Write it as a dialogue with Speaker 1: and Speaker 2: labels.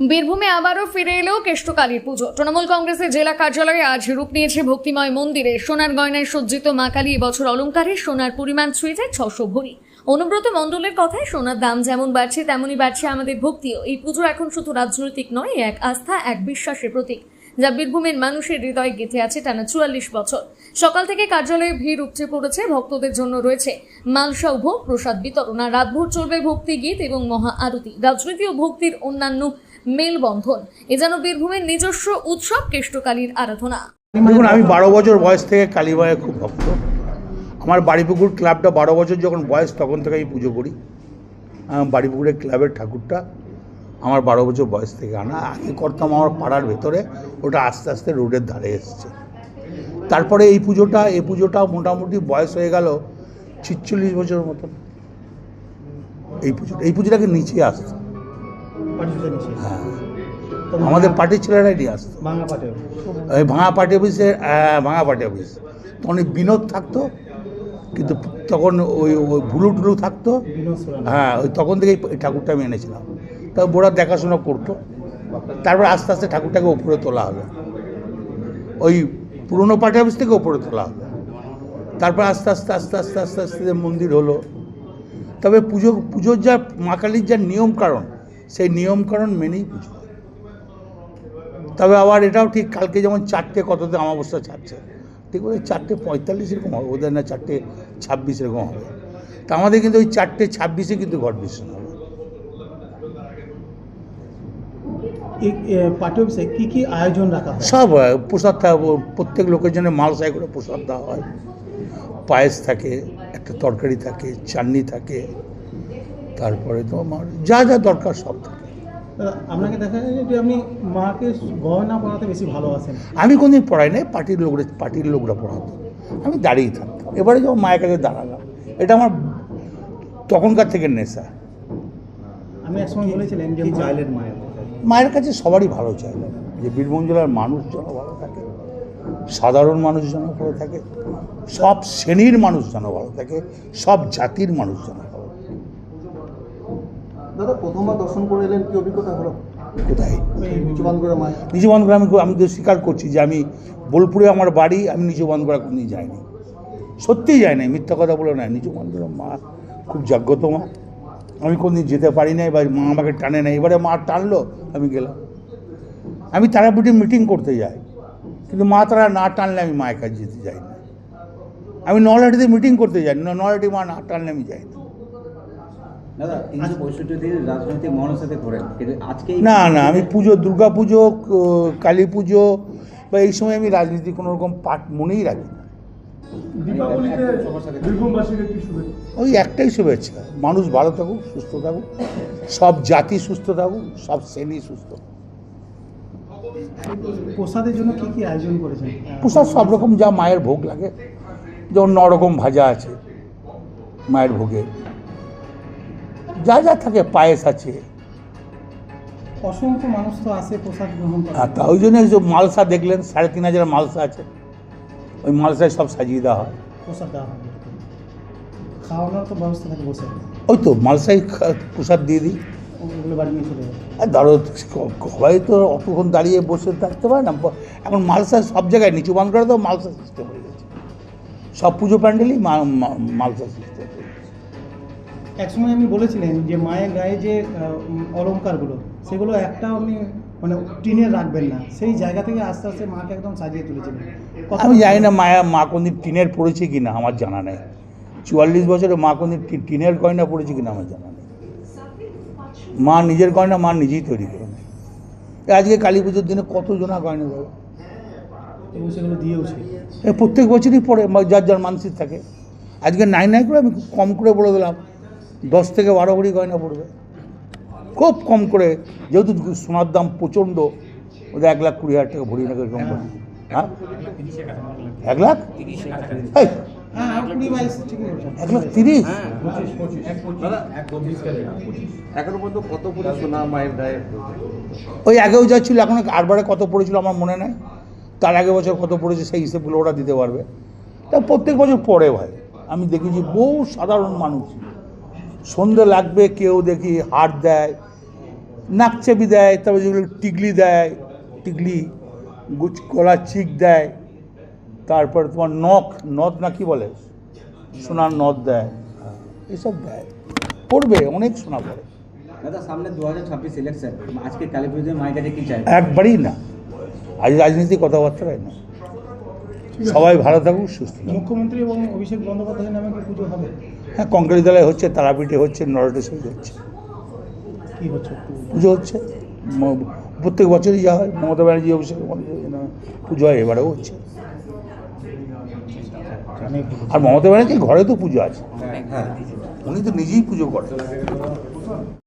Speaker 1: বীরভূমে আবারও ফিরে এলো কেষ্টকালীর পুজো। তৃণমূল কংগ্রেসের জেলা কার্যালয়ে আজ রূপ নিয়েছে ভক্তিময় মন্দিরে। সোনার গয়নায় সজ্জিত মা কালী এবছর অলঙ্কারে সোনার পরিমাণ ছুঁয়ে যায় ছশো ভরি। অনুব্রত মণ্ডলের কথায় সোনার দাম যেমন বাড়ছে, তেমনই বাড়ছে আমাদের ভক্তিও। এই পুজো এখন শুধু রাজনৈতিক নয়, এক আস্থা, এক বিশ্বাসের প্রতীক, যা বীরভূমের মানুষের হৃদয়ে গেঁথে আছে টানা চুয়াল্লিশ বছর। সকাল থেকে কার্যালয়ে ভিড় উপচে পড়েছে, ভক্তদের জন্য রয়েছে মালসা ভোগ, প্রসাদ বিতরণ। আর রাতভর চলবে ভক্তি গীত এবং মহা আরতি। রাজনীতি ও ভক্তির অন্যান্য মেলবন্ধন। এ যেন বীরভূমের নিজস্ব উৎসব কেষ্টকালীর আরাধনা।
Speaker 2: দেখুন, আমি বারো বছর বয়স থেকে কালীবাইয়ের খুব ভক্ত। আমার বাড়িপুকুর ক্লাবটা বারো বছর যখন বয়স, তখন থেকে আমি পুজো করি। বাড়িপুকুরের ক্লাবের ঠাকুরটা আমার বারো বছর বয়স থেকে আনা। আগে করতাম আমার পাড়ার ভেতরে, ওটা আস্তে আস্তে রোডের ধারে এসছে। তারপরে এই পুজোটা এই পুজোটা মোটামুটি বয়স হয়ে গেল ছিচল্লিশ বছরের মতন। এই পুজোটা এই পুজোটাকে নিচে আসতো হ্যাঁ। আমাদের পার্টির ছেলেরাই নিয়ে আসতো ওই ভাঙা পার্টি অফিসে ভাঙা পার্টি অফিস। তখন বিনোদ থাকতো কিন্তু তখন ওই ওই ভুলু টুলু থাকতো। হ্যাঁ ওই তখন থেকেই ঠাকুরটা আমি এনেছিলাম। তা বোরা দেখাশোনা করতো। তারপর আস্তে আস্তে ঠাকুরটাকে ওপরে তোলা হলো ওই পুরনো পার্টি অফিস থেকে ওপরে তোলা হলো তারপর আস্তে আস্তে আস্তে আস্তে আস্তে আস্তে মন্দির হলো। তবে পুজো পুজোর যা মা কালীর যা নিয়ম কারণ সেই নিয়ম কারণ মেনেই পুজো। তবে আবার এটাও ঠিক কালকে যেমন চারটে কততে অমাবস্যা ছাড়ছে ঠিক ওই চারটে পঁয়তাল্লিশ এরকম হবে ওদের না চারটে ছাব্বিশ এরকম হবে। তা আমাদের কিন্তু ওই চারটে ছাব্বিশে কিন্তু ঘট বিসর্জন হবে।
Speaker 3: কি কি আয়োজন রাখা হয়?
Speaker 2: সব হয় প্রসাদ থাকে প্রত্যেক লোকের জন্য মালসাই করে প্রসাদ দেওয়া হয়। পায়েস থাকে একটা তরকারি থাকে চাটনি থাকে তারপরে তো আমার যা যা দরকার সব থাকে।
Speaker 3: আপনাকে দেখা যায় যে আপনি মাকে গহনা পড়াতে বেশি ভালোবাসেন।
Speaker 2: আমি কোনদিন পড়াই নাই পার্টির লোকরা পার্টির লোকরা পড়াতো। আমি দাঁড়িয়ে থাকতাম। এবারে যখন মায়ের কাছে দাঁড়ালাম এটা আমার তখনকার থেকে নেশা।
Speaker 3: আপনি একসময় বলেছিলেন যে চাইলেন মায়ের
Speaker 2: মায়ের কাছে সবারই ভালো চাইলাম যে বীরভূম জেলার মানুষ যেন ভালো থাকে সাধারণ মানুষ যেন ভালো থাকে সব শ্রেণির মানুষ যেন ভালো থাকে সব জাতির মানুষ যেন ভালো
Speaker 4: দাদা প্রথমবার দর্শন করে এলেন কি অভিজ্ঞতা হলো?
Speaker 2: কোথায়? বান্ধব আমি আমি তো স্বীকার করছি যে আমি বোলপুরে আমার বাড়ি আমি বান্ধবরা কোনদিন যাইনি। সত্যিই যাই নাই মিথ্যা কথা বলে নাই। নিচু বান্ধবরা মা খুব জাগ্রত মা। আমি কোনদিন যেতে পারি নাই বা মা আমাকে টানে নাই। এবারে মা টানলো আমি গেলাম। আমি তারাপীঠে মিটিং করতে যাই। কিন্তু মা তারা না টানলে আমি মায়ের কাছে যেতে যাই না। আমি নলহাটিতে মিটিং করতে যাই। না নলহাটি মা না টানলে আমি যাই না
Speaker 5: দাদা তিনশো পঁয়ষট্টি দিন রাজনৈতিক মহলের সাথে ঘোরেন কিন্তু আজকে
Speaker 2: না না আমি পুজো দুর্গা পুজো কালী পুজো বা এই সময় আমি রাজনীতি কোনো রকম পাঠ মনেই রাখি না।
Speaker 3: দীপাবলিতে বীরভূমবাসীকে কি শুভেচ্ছা?
Speaker 2: ওই একটাই শুভেচ্ছা মানুষ ভালো থাকুক সুস্থ থাকুক সব জাতি সুস্থ থাকুক সব শ্রেণি সুস্থ
Speaker 3: প্রসাদের জন্য কি কি আয়োজন করেছেন?
Speaker 2: প্রসাদ সব রকম যা মায়ের ভোগ লাগে যেমন ন রকম ভাজা আছে মায়ের ভোগে। যা যা থাকে পায়েস আছে।
Speaker 3: অসংখ্য মানুষ তো আসে প্রসাদ গ্রহণ করে।
Speaker 2: তা ওই জন্য যে মালসা দেখলেন সাড়ে তিন হাজার মালসা আছে। ওই মালসায় সব সাজিয়ে দেওয়া হয়।
Speaker 3: প্রসাদ দেওয়া হয়। খাওয়ানোর তো ব্যবস্থা থাকে বসে।
Speaker 2: ওই তো মালসাই প্রসাদ দিয়ে দিই।
Speaker 3: ওগুলো বাড়ি নিয়ে চলে
Speaker 2: আর ধরো সবাই তো অতক্ষণ দাঁড়িয়ে বসে থাকতে পারে না। এখন মালসা সব জায়গায় নিচু বান করে তো মালসা সিস্টেম হয়ে গেছে। সব পুজো প্যান্ডেলই মালসা সিস্টেম।
Speaker 3: একসময় আপনি বলেছিলেন যে মায়ের গায়ে যে অলংকারগুলো সেগুলো একটা আপনি মানে টিনে রাখবেন না। সেই জায়গা থেকে আস্তে আস্তে মাকে একদম সাজিয়ে তুলেছিলেন।
Speaker 2: আমি জানি না মায়া মা কোনদিন টিনের পড়েছে কি না আমার জানা নেই। চুয়াল্লিশ বছরে মা কোনদিন টিনের গয়না পড়েছে কি না আমার জানা নেই। মা নিজের গয়না মা নিজেই তৈরি করে নেয়। আজকে কালী পুজোর দিনে কত জনা গয়না দেবে?
Speaker 3: এবং সেগুলো দিয়েওছে
Speaker 2: প্রত্যেক বছরই পড়ে মা- যার যার মানসিক থাকে। আজকে নাই নাই করে আমি কম করে বলে দিলাম। দশ থেকে বারো ভরি গয়না পড়বে। খুব কম করে যেহেতু সোনার দাম প্রচণ্ড ওদের এক লাখ কুড়ি হাজার টাকা ভরি না এরকম। হ্যাঁ? এক লাখ? এই, এক লাখ তিরিশ? ওই আগেও যা ছিল এখন আরবারে কত পড়েছিল আমার মনে নেই। তার আগে বছর কত পড়েছে সেই হিসেবগুলো ওরা দিতে পারবে। তা প্রত্যেক বছর পরে ভাই। আমি দেখেছি বহু সাধারণ মানুষ। সন্ধে লাগবে কেউ দেখি হাট দেয় নাক চেপি দেয় তারপর যেগুলো টিকলি দেয় টিকলি গুচ গলার চিক দেয় তারপর তোমার নখ নদ না কি বলে? সোনার নদ দেয় এসব দেয়। পড়বে অনেক সোনা পড়ে।
Speaker 5: দাদা সামনে দু হাজার ছাব্বিশ ইলেকশন আজকে কালী পুজোয় মায়ের কাছে কি চাই
Speaker 2: একবারই না। আজ রাজনীতি কথাবার্তা হয় না। সবাই ভালো থাকুক সুস্থ
Speaker 3: মুখ্যমন্ত্রী এবং অভিষেক বন্দ্যোপাধ্যায়ের নামে কি পুজো হবে?
Speaker 2: হ্যাঁ কংগ্রেস দলে হচ্ছে তারাপীঠে হচ্ছে নরটেশ্বরী হচ্ছে।
Speaker 3: কী হচ্ছে?
Speaker 2: পুজো হচ্ছে। প্রত্যেক বছরই যা হয় মমতা ব্যানার্জি অভিষেক পুজো হয় এবারেও হচ্ছে। আর মমতা ব্যানার্জির ঘরে তো পুজো আছে। উনি তো নিজেই পুজো করেন।